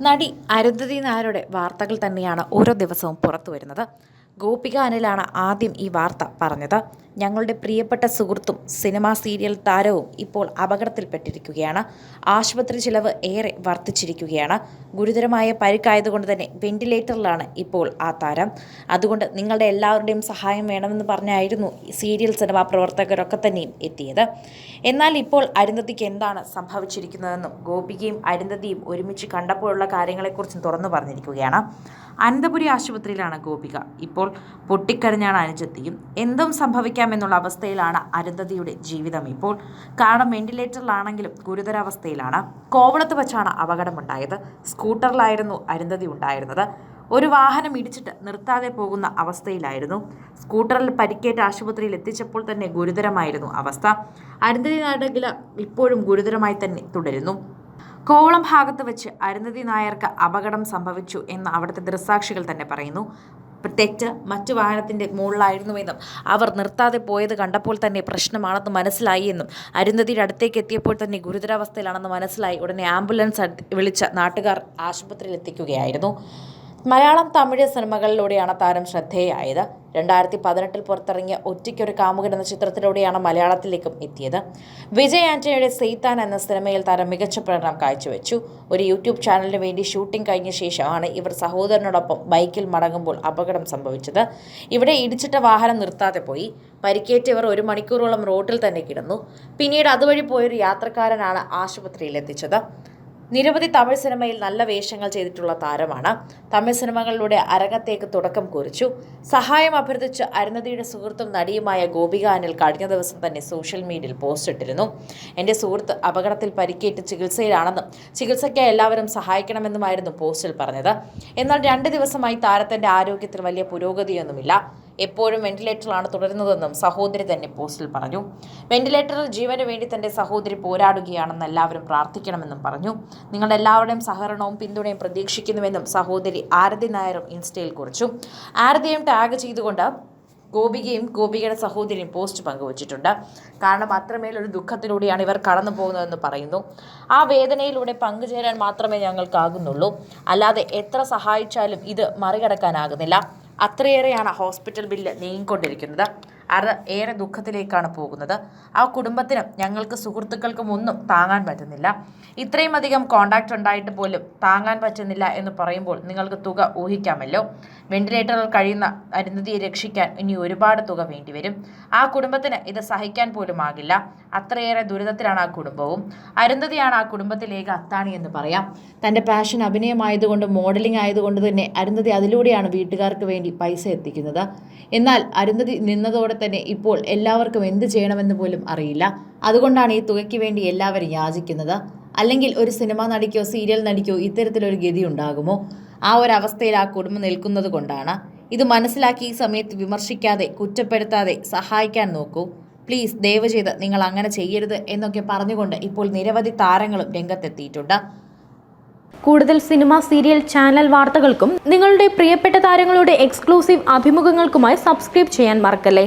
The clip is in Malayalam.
നടി അരുന്ധതി നായരുടെ വാർത്തകൾ തന്നെയാണ് ഓരോ ദിവസവും പുറത്തു വരുന്നത് ഗോപിക അനിലാണ് ആദ്യം ഈ വാർത്ത പറഞ്ഞത്. ഞങ്ങളുടെ പ്രിയപ്പെട്ട സുഹൃത്തും സിനിമാ സീരിയൽ താരവും ഇപ്പോൾ അപകടത്തിൽപ്പെട്ടിരിക്കുകയാണ്. ആശുപത്രി ചിലവ് ഏറെ വർദ്ധിച്ചിരിക്കുകയാണ്. ഗുരുതരമായ പരിക്കായതുകൊണ്ട് തന്നെ വെന്റിലേറ്ററിലാണ് ഇപ്പോൾ ആ താരം. അതുകൊണ്ട് നിങ്ങളുടെ എല്ലാവരുടെയും സഹായം വേണമെന്ന് പറഞ്ഞായിരുന്നു സീരിയൽ സിനിമാ പ്രവർത്തകരൊക്കെ തന്നെയും എത്തിയത്. എന്നാൽ ഇപ്പോൾ അരുന്ധതിക്ക് എന്താണ് സംഭവിച്ചിരിക്കുന്നതെന്നും ഗോപികയും അരുന്ധതിയും ഒരുമിച്ച് കണ്ടപ്പോഴുള്ള കാര്യങ്ങളെക്കുറിച്ചും തുറന്നു പറഞ്ഞിരിക്കുകയാണ്. അനന്തപുരി ആശുപത്രിയിലാണ് ഗോപിക. ഇപ്പോൾ പൊട്ടിക്കരഞ്ഞാണ് അനുജത്തിയും. എന്തും സംഭവിക്കാമെന്നുള്ള അവസ്ഥയിലാണ് അരുന്ധതിയുടെ ജീവിതം. ഇപ്പോൾ കാരണം വെന്റിലേറ്ററിലാണെങ്കിലും ഗുരുതരാവസ്ഥയിലാണ്. കോവളത്ത് വച്ചാണ് അപകടമുണ്ടായത്. സ്കൂട്ടറിലായിരുന്നു അരുന്ധതി ഉണ്ടായിരുന്നത്. ഒരു വാഹനം ഇടിച്ചിട്ട് നിർത്താതെ പോകുന്ന അവസ്ഥയിലായിരുന്നു. സ്കൂട്ടറിൽ പരിക്കേറ്റ് ആശുപത്രിയിൽ എത്തിച്ചപ്പോൾ തന്നെ ഗുരുതരമായിരുന്നു അവസ്ഥ. അരുന്ധതി നാടകില ഇപ്പോഴും ഗുരുതരമായി തന്നെ തുടരുന്നു. കോവളം ഭാഗത്ത് വെച്ച് അരുന്ധതി നായർക്ക് അപകടം സംഭവിച്ചു എന്ന് അവിടുത്തെ ദൃസാക്ഷികൾ തന്നെ പറയുന്നു. തെറ്റ് മറ്റു വാഹനത്തിന്റെ മുകളിലായിരുന്നുവെന്നും അവർ നിർത്താതെ പോയത് കണ്ടപ്പോൾ തന്നെ പ്രശ്നമാണെന്ന് മനസ്സിലായി എന്നും അരുന്ധതിയുടെ അടുത്തേക്ക് എത്തിയപ്പോൾ തന്നെ ഗുരുതരാവസ്ഥയിലാണെന്ന് മനസ്സിലായി. ഉടനെ ആംബുലൻസ് വിളിച്ച നാട്ടുകാർ ആശുപത്രിയിൽ എത്തിക്കുകയായിരുന്നു മലയാളം തമിഴ് സിനിമകളിലൂടെയാണ് താരം ശ്രദ്ധേയായത്. രണ്ടായിരത്തി പതിനെട്ടിൽ പുറത്തിറങ്ങിയ ഒറ്റയ്ക്കൊരു കാമുകൻ എന്ന ചിത്രത്തിലൂടെയാണ് മലയാളത്തിലേക്കും എത്തിയത്. വിജയ് ആന്റണിയുടെ സെയ്ത്താൻ എന്ന സിനിമയിൽ താരം മികച്ച പ്രകടനം കാഴ്ചവെച്ചു. ഒരു യൂട്യൂബ് ചാനലിന് വേണ്ടി ഷൂട്ടിംഗ് കഴിഞ്ഞ ശേഷമാണ് ഇവർ സഹോദരനോടൊപ്പം ബൈക്കിൽ മടങ്ങുമ്പോൾ അപകടം സംഭവിച്ചത്. ഇവിടെ ഇടിച്ചിട്ട വാഹനം നിർത്താതെ പോയി. പരിക്കേറ്റവർ ഒരു മണിക്കൂറോളം റോഡിൽ തന്നെ കിടന്നു. പിന്നീട് അതുവഴി പോയൊരു യാത്രക്കാരനാണ് ആശുപത്രിയിൽ എത്തിച്ചത് നിരവധി തമിഴ് സിനിമയിൽ നല്ല വേഷങ്ങൾ ചെയ്തിട്ടുള്ള താരമാണ്. തമിഴ് സിനിമകളിലൂടെ അരങ്ങത്തേക്ക് തുടക്കം കുറിച്ചു. സഹായം അഭ്യർത്ഥിച്ച് അരുന്നതിയുടെ സുഹൃത്തും നടിയുമായ ഗോപിക അനിൽ കഴിഞ്ഞ ദിവസം തന്നെ സോഷ്യൽ മീഡിയയിൽ പോസ്റ്റ് ഇട്ടിരുന്നു. എന്റെ സുഹൃത്ത് അപകടത്തിൽ പരിക്കേറ്റ് ചികിത്സയിലാണെന്നും ചികിത്സയ്ക്കായി എല്ലാവരും സഹായിക്കണമെന്നുമായിരുന്നു പോസ്റ്റിൽ പറഞ്ഞത്. എന്നാൽ രണ്ട് ദിവസമായി താരത്തിന്റെ ആരോഗ്യത്തിൽ വലിയ പുരോഗതിയൊന്നുമില്ല. എപ്പോഴും വെന്റിലേറ്ററിലാണ് തുടരുന്നതെന്നും സഹോദരി തന്നെ പോസ്റ്റിൽ പറഞ്ഞു. വെന്റിലേറ്ററിൽ ജീവന് വേണ്ടി തന്റെ സഹോദരി പോരാടുകയാണെന്ന് എല്ലാവരും പ്രാർത്ഥിക്കണമെന്നും പറഞ്ഞു. നിങ്ങളുടെ എല്ലാവരുടെയും സഹകരണവും പിന്തുണയും പ്രതീക്ഷിക്കുന്നുവെന്നും സഹോദരി ആരതി നായരും ഇൻസ്റ്റയിൽ കുറിച്ചു. ആരതിയും ടാഗ് ചെയ്തുകൊണ്ട് ഗോപികയും ഗോപികയുടെ സഹോദരിയും പോസ്റ്റ് പങ്കുവച്ചിട്ടുണ്ട്. കാരണം അത്രമേൽ ഒരു ദുഃഖത്തിലൂടെയാണ് ഇവർ കടന്നു പോകുന്നതെന്ന് പറയുന്നു. ആ വേദനയിലൂടെ പങ്കുചേരാൻ മാത്രമേ ഞങ്ങൾക്കാകുന്നുള്ളൂ. അല്ലാതെ എത്ര സഹായിച്ചാലും ഇത് മറികടക്കാനാകുന്നില്ല. അത്രയേറെയാണ് ഹോസ്പിറ്റൽ ബില്ല് നീങ്ങിക്കൊണ്ടിരിക്കുന്നത്. അത് ഏറെ ദുഃഖത്തിലേക്കാണ് പോകുന്നത്. ആ കുടുംബത്തിനും ഞങ്ങൾക്ക് സുഹൃത്തുക്കൾക്കും ഒന്നും താങ്ങാൻ പറ്റുന്നില്ല. ഇത്രയും അധികം കോണ്ടാക്ട് ഉണ്ടായിട്ട് പോലും താങ്ങാൻ പറ്റുന്നില്ല എന്ന് പറയുമ്പോൾ നിങ്ങൾക്ക് തുക ഊഹിക്കാമല്ലോ. വെന്റിലേറ്ററിൽ കഴിയുന്ന അരുന്ധതിയെ രക്ഷിക്കാൻ ഇനി ഒരുപാട് തുക വേണ്ടിവരും ആ കുടുംബത്തിന് ഇത് സഹിക്കാൻ പോലും ആകില്ല അത്രയേറെ ദുരിതത്തിലാണ് ആ കുടുംബവും. അരുന്ധതിയാണ് ആ കുടുംബത്തിലേക്ക് അത്താണി എന്ന് പറയാം. തന്റെ പാഷൻ അഭിനയമായതുകൊണ്ട് മോഡലിംഗ് ആയതുകൊണ്ട് തന്നെ അരുന്ധതി അതിലൂടെയാണ് വീട്ടുകാർക്ക് വേണ്ടി പൈസ എത്തിക്കുന്നത്. എന്നാൽ അരുന്ധതി നിന്നതോടെ തന്നെ ഇപ്പോൾ എല്ലാവർക്കും എന്ത് ചെയ്യണമെന്ന് പോലും അറിയില്ല. അതുകൊണ്ടാണ് ഈ തുകയ്ക്ക് വേണ്ടി എല്ലാവരും യാചിക്കുന്നത്. അല്ലെങ്കിൽ ഒരു സിനിമാ നടിക്കോ സീരിയൽ നടിക്കോ ഇത്തരത്തിലൊരു ഗതി ഉണ്ടാകുമോ? ആ ഒരു അവസ്ഥയിൽ ആ കുടുംബം നിൽക്കുന്നത് കൊണ്ടാണ്. ഇത് മനസ്സിലാക്കി ഈ സമയത്ത് വിമർശിക്കാതെ കുറ്റപ്പെടുത്താതെ സഹായിക്കാൻ നോക്കൂ. പ്ലീസ് ദയവ് ചെയ്ത് നിങ്ങൾ അങ്ങനെ ചെയ്യരുത് എന്നൊക്കെ പറഞ്ഞുകൊണ്ട് ഇപ്പോൾ നിരവധി താരങ്ങളും രംഗത്തെത്തിയിട്ടുണ്ട്. കൂടുതൽ സിനിമ സീരിയൽ ചാനൽ വാർത്തകൾക്കും നിങ്ങളുടെ പ്രിയപ്പെട്ട താരങ്ങളുടെ എക്സ്ക്ലൂസീവ് അഭിമുഖങ്ങൾക്കുമായി സബ്സ്ക്രൈബ് ചെയ്യാൻ മറക്കല്ലേ?